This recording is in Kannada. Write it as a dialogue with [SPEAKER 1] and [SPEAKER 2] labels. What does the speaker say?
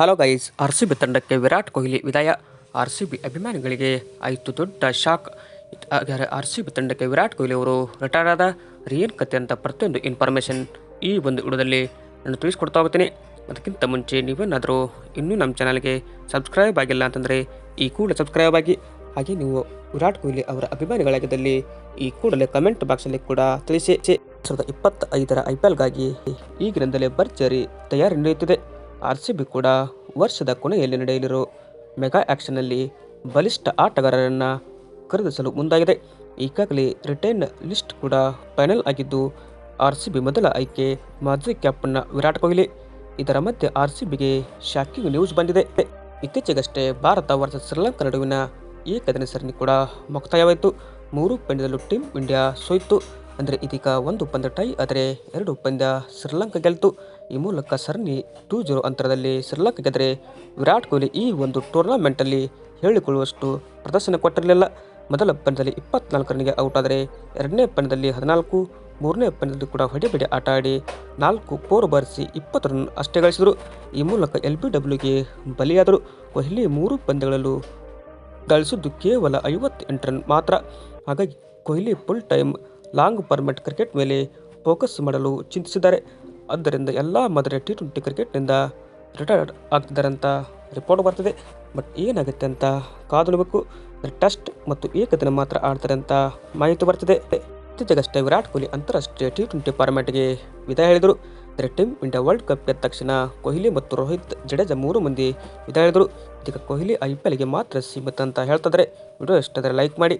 [SPEAKER 1] Hello guys R C B ತಂಡಕ್ಕೆ ವಿರಾಟ್ ಕೊಹ್ಲಿ ವಿದಾಯ. ಆರ್ ಸಿ ಬಿ ಅಭಿಮಾನಿಗಳಿಗೆ ಆಯಿತು ದೊಡ್ಡ ಶಾಕ್. ಆರ್ ಸಿ ಬಿ ತಂಡಕ್ಕೆ ವಿರಾಟ್ ಕೊಹ್ಲಿ ಅವರು ರಿಟೈರ್ ಆದ ರಿಯನ್ ಕತೆ ಅಂತ ಪ್ರತಿಯೊಂದು ಇನ್ಫಾರ್ಮೇಷನ್ ಈ ಒಂದು ವಿಡಿಯೋದಲ್ಲಿ ನಾನು ತಿಳಿಸ್ಕೊಡ್ತಾ ಹೋಗ್ತೀನಿ. ಅದಕ್ಕಿಂತ ಮುಂಚೆ ನೀವೇನಾದರೂ ಇನ್ನೂ ನಮ್ಮ ಚಾನಲ್ಗೆ ಸಬ್ಸ್ಕ್ರೈಬ್ ಆಗಿಲ್ಲ ಅಂತಂದರೆ ಈ ಕೂಡಲೇ ಸಬ್ಸ್ಕ್ರೈಬ್ ಆಗಿ. ಹಾಗೆ ನೀವು ವಿರಾಟ್ ಕೊಹ್ಲಿ ಅವರ ಅಭಿಮಾನಿಗಳಾಗಿದ್ದಲ್ಲಿ ಈ ಕೂಡಲೇ ಕಮೆಂಟ್ ಬಾಕ್ಸಲ್ಲಿ ಕೂಡ ತಿಳಿಸಿ. ಸಾವಿರದ ಇಪ್ಪತ್ತೈದರ ಐ ಪಿ ಎಲ್ಗಾಗಿ ಈಗಿನಿಂದಲೇ ಭರ್ಜರಿ ತಯಾರಿ ನಡೆಯುತ್ತಿದೆ. ಆರ್ ಸಿ ಬಿ ಕೂಡ ವರ್ಷದ ಕೊನೆಯಲ್ಲಿ ನಡೆಯಲಿರೋ ಮೆಗಾ ಆ್ಯಕ್ಷನ್ನಲ್ಲಿ ಬಲಿಷ್ಠ ಆಟಗಾರರನ್ನು ಖರೀದಿಸಲು ಮುಂದಾಗಿದೆ. ಈಗಾಗಲೇ ರಿಟೈನ್ ಲಿಸ್ಟ್ ಕೂಡ ಫೈನಲ್ ಆಗಿದ್ದು ಆರ್ ಸಿ ಬಿ ಮೊದಲ ಆಯ್ಕೆ ಮಾಜಿ ಕ್ಯಾಪ್ಟನ್ನ ವಿರಾಟ್ ಕೊಹ್ಲಿ. ಇದರ ಮಧ್ಯೆ ಆರ್ ಸಿ ಬಿಗೆ ಶಾಕಿಂಗ್ ನ್ಯೂಸ್ ಬಂದಿದೆ. ಇತ್ತೀಚೆಗಷ್ಟೇ ಭಾರತ ವರ್ಸಸ್ ಶ್ರೀಲಂಕಾ ನಡುವಿನ ಏಕದಿನ ಸರಣಿ ಕೂಡ ಮುಕ್ತಾಯವಾಯಿತು. ಮೂರು ಪಂದ್ಯದಲ್ಲೂ ಟೀಮ್ ಇಂಡಿಯಾ ಸೋಯಿತು. ಅಂದರೆ ಇದೀಗ ಒಂದು ಪಂದ್ಯ ಟೈ, ಆದರೆ ಎರಡು ಪಂದ್ಯ ಶ್ರೀಲಂಕಾ ಗೆಲ್ತು ಈ ಮೂಲಕ ಸರಣಿ ಟೂ ಜೀರೋ ಅಂತರದಲ್ಲಿ ಶ್ರೀಲಂಕಾ ಗೆದ್ದರೆ ವಿರಾಟ್ ಕೊಹ್ಲಿ ಈ ಒಂದು ಟೂರ್ನಮೆಂಟಲ್ಲಿ ಹೇಳಿಕೊಳ್ಳುವಷ್ಟು ಪ್ರದರ್ಶನ ಕೊಟ್ಟಿರಲಿಲ್ಲ. ಮೊದಲ ಪಂದ್ಯದಲ್ಲಿ ಇಪ್ಪತ್ನಾಲ್ಕು ರನ್ಗೆ ಔಟ್ ಆದರೆ ಎರಡನೇ ಪಂದ್ಯದಲ್ಲಿ ಹದಿನಾಲ್ಕು, ಮೂರನೇ ಪಂದ್ಯದಲ್ಲಿ ಕೂಡ ಹೊಡೆಬಡಿ ಆಟ ಆಡಿ ನಾಲ್ಕು ಪೋರ್ ಬಾರಿಸಿ ಇಪ್ಪತ್ತು ರನ್ ಅಷ್ಟೇ ಗಳಿಸಿದರು. ಈ ಮೂಲಕ ಎಲ್ ಬಿ ಡಬ್ಲ್ಯೂಗೆ ಬಲಿಯಾದರು. ಕೊಹ್ಲಿ ಮೂರು ಪಂದ್ಯಗಳಲ್ಲೂ ಗಳಿಸಿದ್ದು ಕೇವಲ ಐವತ್ತೆಂಟು ರನ್ ಮಾತ್ರ. ಹಾಗಾಗಿ Kohli full time long format cricket ಮೇಲೆ ಫೋಕಸ್ ಮಾಡಲು ಚಿಂತಿಸಿದ್ದಾರೆ. ಆದ್ದರಿಂದ ಎಲ್ಲ ಮೊದಲ ಟಿ ಟ್ವೆಂಟಿ ಕ್ರಿಕೆಟ್ನಿಂದ ರಿಟೈರ್ಡ್ ಆಗ್ತಿದ್ದಾರೆ ಅಂತ ರಿಪೋರ್ಟ್ ಬರ್ತಿದೆ. ಬಟ್ ಏನಾಗುತ್ತೆ ಅಂತ ಕಾದು ನೋಡಬೇಕು ಟೆಸ್ಟ್ ಮತ್ತು ಏಕದಿನ ಮಾತ್ರ ಆಡ್ತಾರೆ ಅಂತ ಮಾಹಿತಿ ಬರ್ತಿದೆ. ಇತ್ತೀಚೆಗಷ್ಟೇ ವಿರಾಟ್ ಕೊಹ್ಲಿ ಅಂತಾರಾಷ್ಟ್ರೀಯ ಟಿ ಟ್ವೆಂಟಿ ಫಾರ್ಮ್ಯಾಟ್ಗೆ ವಿದಾಯ ಹೇಳಿದರು. ಅಂದರೆ ಟೀಮ್ ಇಂಡಿಯಾ ವರ್ಲ್ಡ್ ಕಪ್ ಗೆದ್ದ ತಕ್ಷಣ ಕೊಹ್ಲಿ ಮತ್ತು ರೋಹಿತ್ ಜಡೇಜ ಮೂರು ಮಂದಿ ವಿದಾಯ ಹೇಳಿದರು. ಇದೀಗ ಕೊಹ್ಲಿ ಐ ಪಿ ಎಲ್ಗೆ ಮಾತ್ರ ಸೀಮಿತ ಅಂತ ಹೇಳ್ತಿದ್ದಾರೆ ವಿಡಿಯೋ ಇಷ್ಟ ಲೈಕ್ ಮಾಡಿ.